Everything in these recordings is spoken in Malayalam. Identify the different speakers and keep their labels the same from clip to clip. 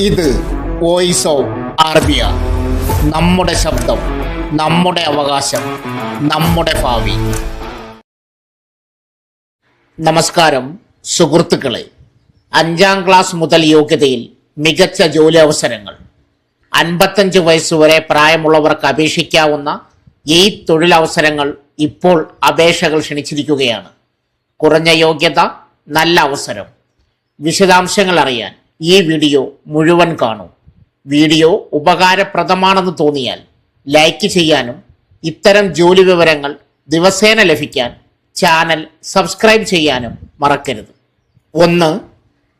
Speaker 1: ഇത് വോയിസ് ഓഫ് അറബിയ നമ്മുടെ ശബ്ദം നമ്മുടെ അവകാശം നമ്മുടെ ഭാവി. നമസ്കാരം സുഹൃത്തുക്കളെ. അഞ്ചാം ക്ലാസ് മുതൽ യോഗ്യതയിൽ മികച്ച ജോലി അവസരങ്ങൾ. അൻപത്തഞ്ച് വയസ്സുവരെ പ്രായമുള്ളവർക്ക് അപേക്ഷിക്കാവുന്ന ഈ തൊഴിലവസരങ്ങൾ ഇപ്പോൾ അപേക്ഷകൾ ക്ഷണിച്ചിരിക്കുകയാണ്. കുറഞ്ഞ യോഗ്യത നല്ല അവസരം. വിശദാംശങ്ങൾ അറിയാൻ ഈ വീഡിയോ മുഴുവൻ കാണൂ. വീഡിയോ ഉപകാരപ്രദമാണെന്ന് തോന്നിയാൽ ലൈക്ക് ചെയ്യാനും ഇത്തരം ജോലി വിവരങ്ങൾ ദിവസേന ലഭിക്കാൻ ചാനൽ സബ്സ്ക്രൈബ് ചെയ്യാനും മറക്കരുത്. ഒന്ന്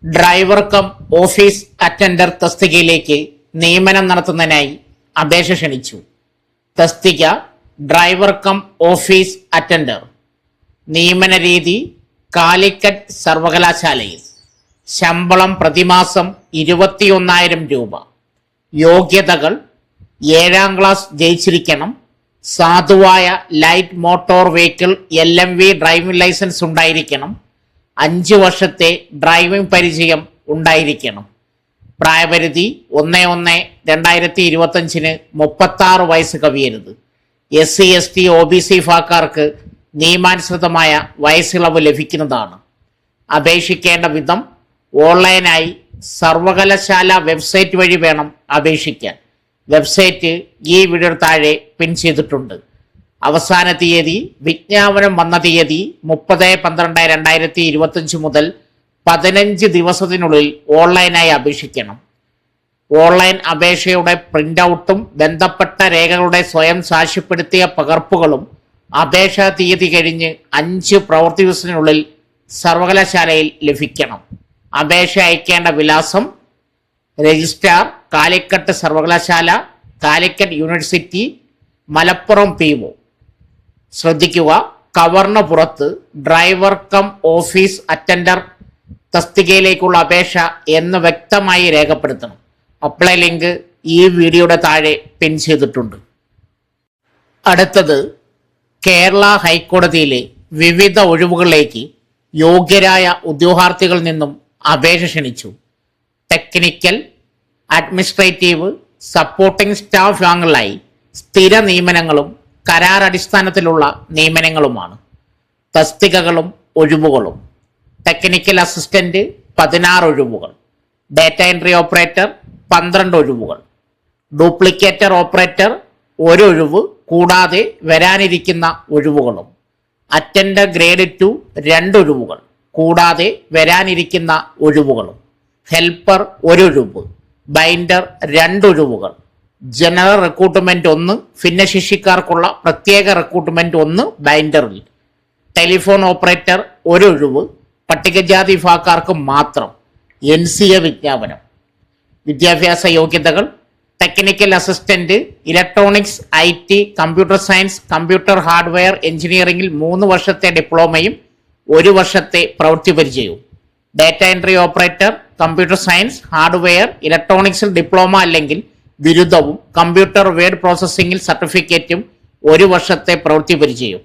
Speaker 1: ഡ്രൈവർ കം ഓഫീസ് അറ്റൻഡർ തസ്തികയിലേക്ക് നിയമനം നടത്തുന്നതിനായി അപേക്ഷ ക്ഷണിച്ചു. തസ്തിക ഡ്രൈവർ കം ഓഫീസ് അറ്റൻഡർ. നിയമന രീതി കാലിക്കറ്റ് സർവകലാശാലയിൽ. ശമ്പളം പ്രതിമാസം ഇരുപത്തിയൊന്നായിരം രൂപ. യോഗ്യതകൾ ഏഴാം ക്ലാസ് ജയിച്ചിരിക്കണം. സാധുവായ light motor vehicle L M V driving licence ഉണ്ടായിരിക്കണം. അഞ്ച് വർഷത്തെ ഡ്രൈവിംഗ് പരിചയം ഉണ്ടായിരിക്കണം. പ്രായപരിധി ഒന്ന് ഒന്ന് രണ്ടായിരത്തി ഇരുപത്തഞ്ചിന് മുപ്പത്തി ആറ് വയസ്സ് കവിയരുത്. S C S T O B C ഫാക്കാർക്ക് നിയമാനുസൃതമായ വയസ്സിളവ് ലഭിക്കുന്നതാണ്. അപേക്ഷിക്കേണ്ട വിധം ഓൺലൈനായി സർവകലാശാല വെബ്സൈറ്റ് വഴി വേണം അപേക്ഷിക്കാൻ. വെബ്സൈറ്റ് ഈ വീഡിയോ താഴെ പിൻ ചെയ്തിട്ടുണ്ട്. അവസാന തീയതി വിജ്ഞാപനം വന്ന തീയതി മുപ്പത് പന്ത്രണ്ട് രണ്ടായിരത്തി ഇരുപത്തഞ്ച് മുതൽ പതിനഞ്ച് ദിവസത്തിനുള്ളിൽ ഓൺലൈനായി അപേക്ഷിക്കണം. ഓൺലൈൻ അപേക്ഷയുടെ പ്രിന്റ് ഔട്ടും ബന്ധപ്പെട്ട രേഖകളുടെ സ്വയം സാക്ഷ്യപ്പെടുത്തിയ പകർപ്പുകളും അപേക്ഷാ തീയതി കഴിഞ്ഞ് അഞ്ച് പ്രവൃത്തി ദിവസത്തിനുള്ളിൽ സർവകലാശാലയിൽ ലഭിക്കണം. അപേക്ഷ അയക്കേണ്ട വിലാസം രജിസ്ട്രാർ കാലിക്കട്ട് സർവകലാശാല Calicut university Malappuram P O. ശ്രദ്ധിക്കുക കവറിന് പുറത്ത് ഡ്രൈവർ കം ഓഫീസ് അറ്റൻഡർ തസ്തികയിലേക്കുള്ള അപേക്ഷ എന്ന് വ്യക്തമായി രേഖപ്പെടുത്തണം. അപ്ലൈ ലിങ്ക് ഈ വീഡിയോയുടെ താഴെ പിൻ ചെയ്തിട്ടുണ്ട്. അടുത്തത് കേരള ഹൈക്കോടതിയിലെ വിവിധ ഒഴിവുകളിലേക്ക് യോഗ്യരായ ഉദ്യോഗാർത്ഥികളിൽ നിന്നും അപേക്ഷ ക്ഷണിച്ചു. ടെക്നിക്കൽ അഡ്മിനിസ്ട്രേറ്റീവ് സപ്പോർട്ടിംഗ് സ്റ്റാഫ് അംഗങ്ങളായി സ്ഥിര നിയമനങ്ങളും കരാർ അടിസ്ഥാനത്തിലുള്ള നിയമനങ്ങളുമാണ്. തസ്തികകളും ഒഴിവുകളും. ടെക്നിക്കൽ അസിസ്റ്റന്റ് പതിനാറ് ഒഴിവുകൾ. ഡാറ്റ എൻട്രി ഓപ്പറേറ്റർ പന്ത്രണ്ട് ഒഴിവുകൾ. ഡ്യൂപ്ലിക്കേറ്റർ ഓപ്പറേറ്റർ ഒരൊഴിവ് കൂടാതെ വരാനിരിക്കുന്ന ഒഴിവുകളും. അറ്റൻഡർ ഗ്രേഡ് ടു രണ്ട് ഒഴിവുകൾ. കൂടാതെ വരാനിരിക്കുന്ന ഒഴിവുകളും. ഹെൽപ്പർ ഒരൊഴിവ് ബൈൻഡർ രണ്ടൊഴിവുകൾ. ജനറൽ റിക്രൂട്ട്മെന്റ് ഒന്ന് ഭിന്നശേഷിക്കാർക്കുള്ള പ്രത്യേക റിക്രൂട്ട്മെന്റ് ഒന്ന് ബൈൻഡറിൽ. ടെലിഫോൺ ഓപ്പറേറ്റർ ഒരൊഴിവ് പട്ടികജാതി വിഭാഗക്കാർക്ക് മാത്രം. എൻ സി എ വിജ്ഞാപനം. വിദ്യാഭ്യാസ യോഗ്യതകൾ technical assistant electronics I T computer science computer hardware എഞ്ചിനീയറിംഗിൽ മൂന്ന് വർഷത്തെ ഡിപ്ലോമയും ഒരു വർഷത്തെ പ്രവൃത്തി പരിചയവും. Data entry operator computer science hardware ഇലക്ട്രോണിക്സിൽ diploma അല്ലെങ്കിൽ ബിരുദവും കമ്പ്യൂട്ടർ വേഡ് പ്രോസസ്സിംഗിൽ സർട്ടിഫിക്കറ്റും ഒരു വർഷത്തെ പ്രവൃത്തി പരിചയവും.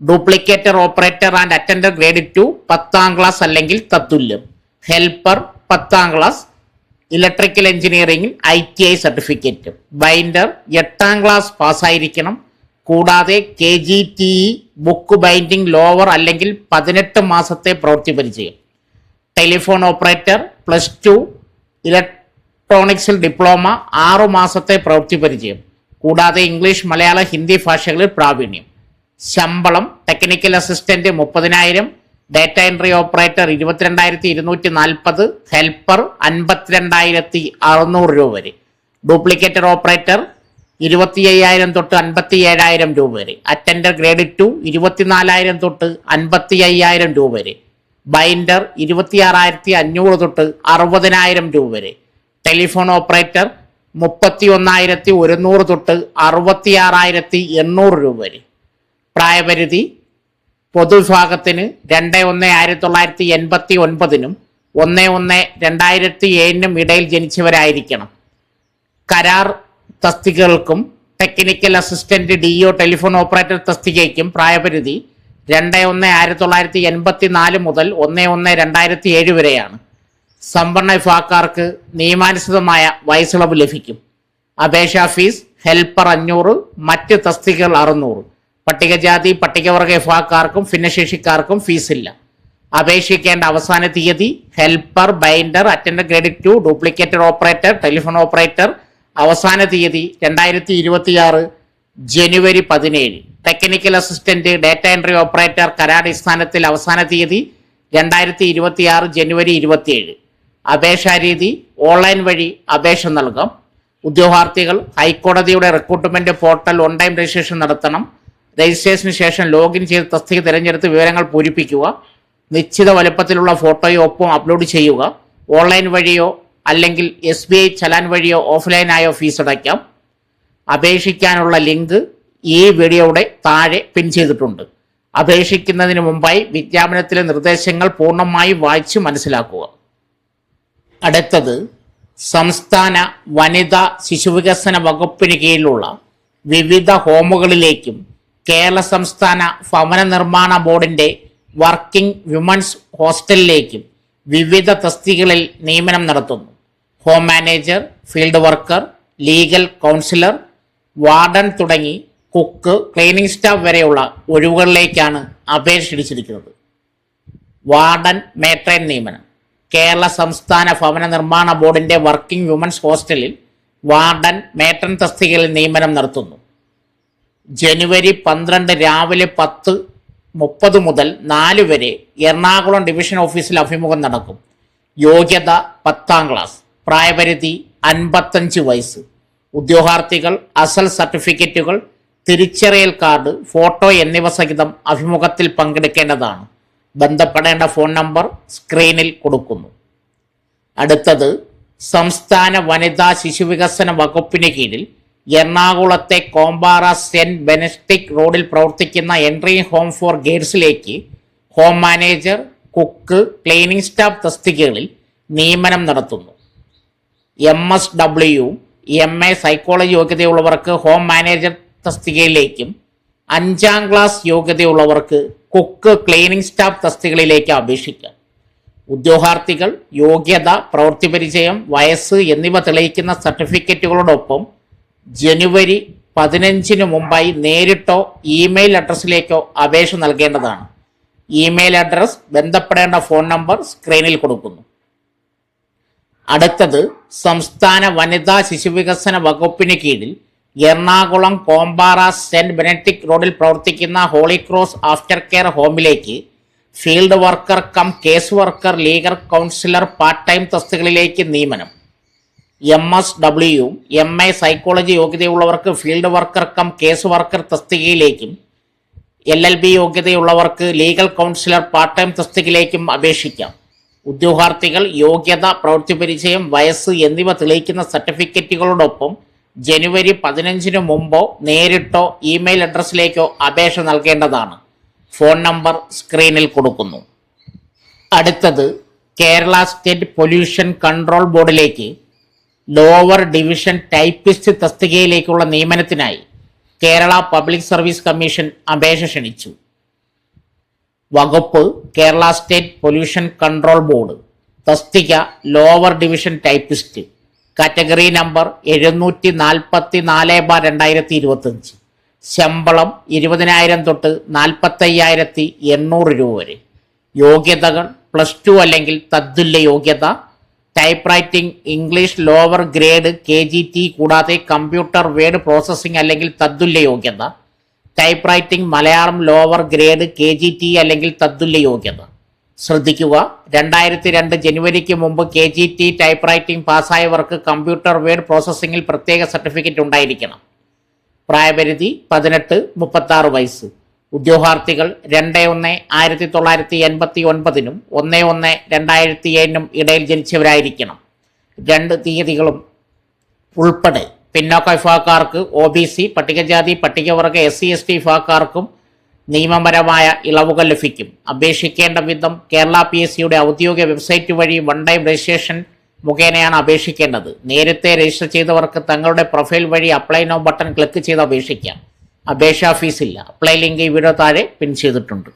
Speaker 1: Duplicator operator and attender grade two പത്താം ക്ലാസ് അല്ലെങ്കിൽ തത്തുല്യം. ഹെൽപ്പർ പത്താം ക്ലാസ് ഇലക്ട്രിക്കൽ എഞ്ചിനീയറിംഗിൽ I T I certificate binder എട്ടാം ക്ലാസ് പാസ്സായിരിക്കണം കൂടാതെ K G T E book binding lower അല്ലെങ്കിൽ പതിനെട്ട് മാസത്തെ പ്രവൃത്തി പരിചയം. ടെലിഫോൺ ഓപ്പറേറ്റർ പ്ലസ് ടു ഇലക്ട്രോണിക്സിൽ ഡിപ്ലോമ ആറു മാസത്തെ പ്രവൃത്തി പരിചയം. കൂടാതെ ഇംഗ്ലീഷ് മലയാള ഹിന്ദി ഭാഷകളിൽ പ്രാവീണ്യം. ശമ്പളം ടെക്നിക്കൽ അസിസ്റ്റന്റ് മുപ്പതിനായിരം ഡാറ്റ എൻട്രി ഓപ്പറേറ്റർ ഇരുപത്തിരണ്ടായിരത്തി ഇരുന്നൂറ്റി നാൽപ്പത് ഹെൽപ്പർ അൻപത്തിരണ്ടായിരത്തി അറുന്നൂറ് രൂപ വരെ. ഡ്യൂപ്ലിക്കേറ്റർ ഓപ്പറേറ്റർ ഇരുപത്തി അയ്യായിരം തൊട്ട് അൻപത്തി ഏഴായിരം രൂപ വരെ. അറ്റൻഡർ ഗ്രേഡ് ടു ഇരുപത്തിനാലായിരം തൊട്ട് അൻപത്തി അയ്യായിരം രൂപ വരെ. ബൈൻഡർ ഇരുപത്തിയാറായിരത്തി അഞ്ഞൂറ് തൊട്ട് അറുപതിനായിരം രൂപ വരെ. ടെലിഫോൺ ഓപ്പറേറ്റർ മുപ്പത്തി ഒന്നായിരത്തി ഒരുന്നൂറ് തൊട്ട് അറുപത്തിയാറായിരത്തി എണ്ണൂറ് രൂപ വരെ. പ്രായപരിധി പൊതുവിഭാഗത്തിന് രണ്ട് ഒന്ന് ആയിരത്തി തൊള്ളായിരത്തി എൺപത്തി ഒൻപതിനും ഒന്ന് ഒന്ന് രണ്ടായിരത്തി ഏഴിനും ഇടയിൽ ജനിച്ചവരായിരിക്കണം. കരാർ തസ്തികകൾക്കും technical assistant D O telephone operator തസ്തികയ്ക്കും പ്രായപരിധി രണ്ട് ഒന്ന് ആയിരത്തി തൊള്ളായിരത്തി എൺപത്തി നാല് മുതൽ ഒന്ന് ഒന്ന് രണ്ടായിരത്തി ഏഴ് വരെയാണ്. സമ്പന്ന വിഭാഗക്കാർക്ക് നിയമാനുസൃതമായ വയസ്സിളവ് ലഭിക്കും. അപേക്ഷാ ഫീസ് ഹെൽപ്പർ അഞ്ഞൂറ് മറ്റ് തസ്തികകൾ അറുന്നൂറ്. പട്ടികജാതി പട്ടികവർഗ വിഭാഗക്കാർക്കും ഭിന്നശേഷിക്കാർക്കും ഫീസില്ല. അപേക്ഷിക്കേണ്ട അവസാന തീയതി helper binder attender grade two duplicated operator telephone operator അവസാന തീയതി രണ്ടായിരത്തി ഇരുപത്തിയാറ് ജനുവരി പതിനേഴ്. Technical assistant data entry operator കരാടിസ്ഥാനത്തിൽ അവസാന തീയതി രണ്ടായിരത്തി ഇരുപത്തിയാറ് ജനുവരി ഇരുപത്തിയേഴ്. അപേക്ഷാ രീതി ഓൺലൈൻ വഴി അപേക്ഷ നൽകാം. ഉദ്യോഗാർത്ഥികൾ ഹൈക്കോടതിയുടെ recruitment portal on time registration നടത്തണം. രജിസ്ട്രേഷന് ശേഷം ലോഗിൻ ചെയ്ത് തസ്തിക തിരഞ്ഞെടുത്ത് വിവരങ്ങൾ പൂരിപ്പിക്കുക. നിശ്ചിത വലുപ്പത്തിലുള്ള ഫോട്ടോയോ ഒപ്പം അപ്ലോഡ് ചെയ്യുക. ഓൺലൈൻ വഴിയോ അല്ലെങ്കിൽ എസ് ബി ഐ ചലാൻ വഴിയോ ഓഫ്ലൈനായോ ഫീസ് അടയ്ക്കാം. അപേക്ഷിക്കാനുള്ള ലിങ്ക് ഈ വീഡിയോയുടെ താഴെ പിൻ ചെയ്തിട്ടുണ്ട്. അപേക്ഷിക്കുന്നതിന് മുമ്പായി വിജ്ഞാപനത്തിലെ നിർദ്ദേശങ്ങൾ പൂർണമായി വായിച്ച് മനസ്സിലാക്കുക. അടുത്തത് സംസ്ഥാന വനിതാ ശിശുവികസന വകുപ്പിന് കീഴിലുള്ള വിവിധ ഹോമുകളിലേക്കും കേരള സംസ്ഥാന ഭവന നിർമ്മാണ ബോർഡിന്റെ വർക്കിംഗ് വിമൻസ് ഹോസ്റ്റലിലേക്കും വിവിധ തസ്തികളിൽ നിയമനം നടത്തുന്നു. Home manager field worker legal counsellor warden തുടങ്ങി കുക്ക് ക്ലീനിംഗ് സ്റ്റാഫ് വരെയുള്ള ഒഴിവുകളിലേക്കാണ് അപേക്ഷ ഇടിച്ചിരിക്കുന്നത് വാർഡൻ മേട്രൻ നിയമനം കേരള സംസ്ഥാന ഭവന നിർമ്മാണ ബോർഡിന്റെ വർക്കിംഗ് വുമൻസ് ഹോസ്റ്റലിൽ വാർഡൻ മേട്രൻ തസ്തികയിൽ നിയമനം നടത്തുന്നു. ജനുവരി പന്ത്രണ്ട് രാവിലെ പത്ത് മുപ്പത് മുതൽ നാല് വരെ എറണാകുളം ഡിവിഷൻ ഓഫീസിൽ അഭിമുഖം നടക്കും. യോഗ്യത പത്താം ക്ലാസ്. പ്രായപരിധി അൻപത്തഞ്ച് വയസ്സ്. ഉദ്യോഗാർത്ഥികൾ അസൽ സർട്ടിഫിക്കറ്റുകൾ തിരിച്ചറിയൽ കാർഡ് ഫോട്ടോ എന്നിവ സഹിതം അഭിമുഖത്തിൽ പങ്കെടുക്കേണ്ടതാണ്. ബന്ധപ്പെടേണ്ട ഫോൺ നമ്പർ സ്ക്രീനിൽ കൊടുക്കുന്നു. അടുത്തത് സംസ്ഥാന വനിതാ ശിശുവികസന വകുപ്പിന് കീഴിൽ എറണാകുളത്തെ കോമ്പാറ സെന്റ് ബെനസ്റ്റിക് റോഡിൽ പ്രവർത്തിക്കുന്ന entry home for ഗേൾസിലേക്ക് home manager cook cleaning staff തസ്തികകളിൽ നിയമനം നടത്തുന്നു. M S W M A psychology യോഗ്യതയുള്ളവർക്ക് home manager തസ്തികയിലേക്കും അഞ്ചാം ക്ലാസ് യോഗ്യതയുള്ളവർക്ക് കുക്ക് ക്ലീനിംഗ് സ്റ്റാഫ് തസ്തികളിലേക്ക് അപേക്ഷിക്കാം. ഉദ്യോഗാർത്ഥികൾ യോഗ്യത പ്രവൃത്തി പരിചയം വയസ്സ് എന്നിവ തെളിയിക്കുന്ന സർട്ടിഫിക്കറ്റുകളോടൊപ്പം ജനുവരി പതിനഞ്ചിന് മുമ്പായി നേരിട്ടോ ഇമെയിൽ അഡ്രസ്സിലേക്കോ അപേക്ഷ നൽകേണ്ടതാണ്. ഇമെയിൽ അഡ്രസ് ബന്ധപ്പെടേണ്ട ഫോൺ നമ്പർ സ്ക്രീനിൽ കൊടുക്കുന്നു. അടുത്തത് സംസ്ഥാന വനിതാ ശിശുവികസന വകുപ്പിന് കീഴിൽ എറണാകുളം കോമ്പാറ സെന്റ് ബെനറ്റിക് റോഡിൽ പ്രവർത്തിക്കുന്ന holy cross after care ഹോമിലേക്ക് field worker cum case worker legal counsellor part time തസ്തികളിലേക്ക് നിയമനം. M S W M A psychology യോഗ്യതയുള്ളവർക്ക് field worker cum case worker തസ്തികയിലേക്കും L L B യോഗ്യതയുള്ളവർക്ക് ലീഗൽ കൗൺസിലർ പാർട്ട് ടൈം തസ്തികയിലേക്കും അപേക്ഷിക്കാം. ഉദ്യോഗാർത്ഥികൾ യോഗ്യത പ്രവൃത്തി പരിചയം വയസ്സ് എന്നിവ തെളിയിക്കുന്ന സർട്ടിഫിക്കറ്റുകളോടൊപ്പം ജനുവരി പതിനഞ്ചിന് മുമ്പോ നേരിട്ടോ ഇമെയിൽ അഡ്രസ്സിലേക്കോ അപേക്ഷ നൽകേണ്ടതാണ്. ഫോൺ നമ്പർ സ്ക്രീനിൽ കൊടുക്കുന്നു. അടുത്തത് കേരള സ്റ്റേറ്റ് പൊല്യൂഷൻ കൺട്രോൾ ബോർഡിലേക്ക് ലോവർ ഡിവിഷൻ ടൈപ്പിസ്റ്റ് തസ്തികയിലേക്കുള്ള നിയമനത്തിനായി കേരള പബ്ലിക് സർവീസ് കമ്മീഷൻ അപേക്ഷ ക്ഷണിച്ചു. വകുപ്പ് Kerala state pollution control board തസ്തിക lower division typist category number എഴുന്നൂറ്റി നാൽപ്പത്തി നാല് ബാർ രണ്ടായിരത്തി ഇരുപത്തഞ്ച് ശമ്പളം ഇരുപതിനായിരം തൊട്ട് നാൽപ്പത്തയ്യായിരത്തി എണ്ണൂറ് രൂപ വരെ. യോഗ്യതകൾ പ്ലസ് ടു അല്ലെങ്കിൽ തത്തുല്യ യോഗ്യത type writing English lower grade K കൂടാതെ കമ്പ്യൂട്ടർ വേഡ് പ്രോസസ്സിംഗ് അല്ലെങ്കിൽ തത്തുല്യ യോഗ്യത type writing Malayalam lower grade K G T അല്ലെങ്കിൽ തത്തുല്യ യോഗ്യത. ശ്രദ്ധിക്കുക. രണ്ടായിരത്തി രണ്ട് ജനുവരിക്ക് മുമ്പ് K G T type writing പാസ്സായവർക്ക് computer word പ്രോസസ്സിംഗിൽ പ്രത്യേക സർട്ടിഫിക്കറ്റ് ഉണ്ടായിരിക്കണം. പ്രായപരിധി പതിനെട്ട് മുപ്പത്തി ആറ് വയസ്സ്. ഉദ്യോഗാർത്ഥികൾ രണ്ട് ഒന്ന് ആയിരത്തി തൊള്ളായിരത്തി എൺപത്തി ഒൻപതിനും ഒന്ന് ഒന്ന് രണ്ടായിരത്തി ഏഴിനും ഇടയിൽ ജനിച്ചവരായിരിക്കണം. രണ്ട് തീയതികളും ഉൾപ്പെടെ. പിന്നോക്ക വിഭാഗക്കാർക്ക് ഒ ബി സി പട്ടികജാതി പട്ടികവർഗ എസ് സി എസ് ടി വിഭാഗക്കാർക്കും നിയമപരമായ ഇളവുകൾ ലഭിക്കും. അപേക്ഷിക്കേണ്ട വിധം കേരള പി എസ് സിയുടെ ഔദ്യോഗിക വെബ്സൈറ്റ് വഴി വൺ ടൈം രജിസ്ട്രേഷൻ മുഖേനയാണ് അപേക്ഷിക്കേണ്ടത്. നേരത്തെ രജിസ്റ്റർ ചെയ്തവർക്ക് തങ്ങളുടെ പ്രൊഫൈൽ വഴി അപ്ലൈ നോ ബട്ടൺ ക്ലിക്ക് ചെയ്ത് അപേക്ഷിക്കാം. അപേക്ഷാ ഫീസില്ല അപ്ലൈ ലിങ്ക് ഇവിടെ താഴെ പിൻ ചെയ്തിട്ടുണ്ട്.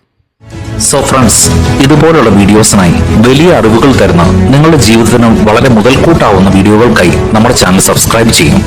Speaker 2: സോ ഫ്രണ്ട്സ് ഇതുപോലുള്ള വീഡിയോസിനായി വലിയ അറിവുകൾ തരുന്ന നിങ്ങളുടെ ജീവിതത്തിനും വളരെ മുതൽക്കൂട്ടാവുന്ന വീഡിയോകൾക്കായി നമ്മുടെ ചാനൽ സബ്സ്ക്രൈബ് ചെയ്യും.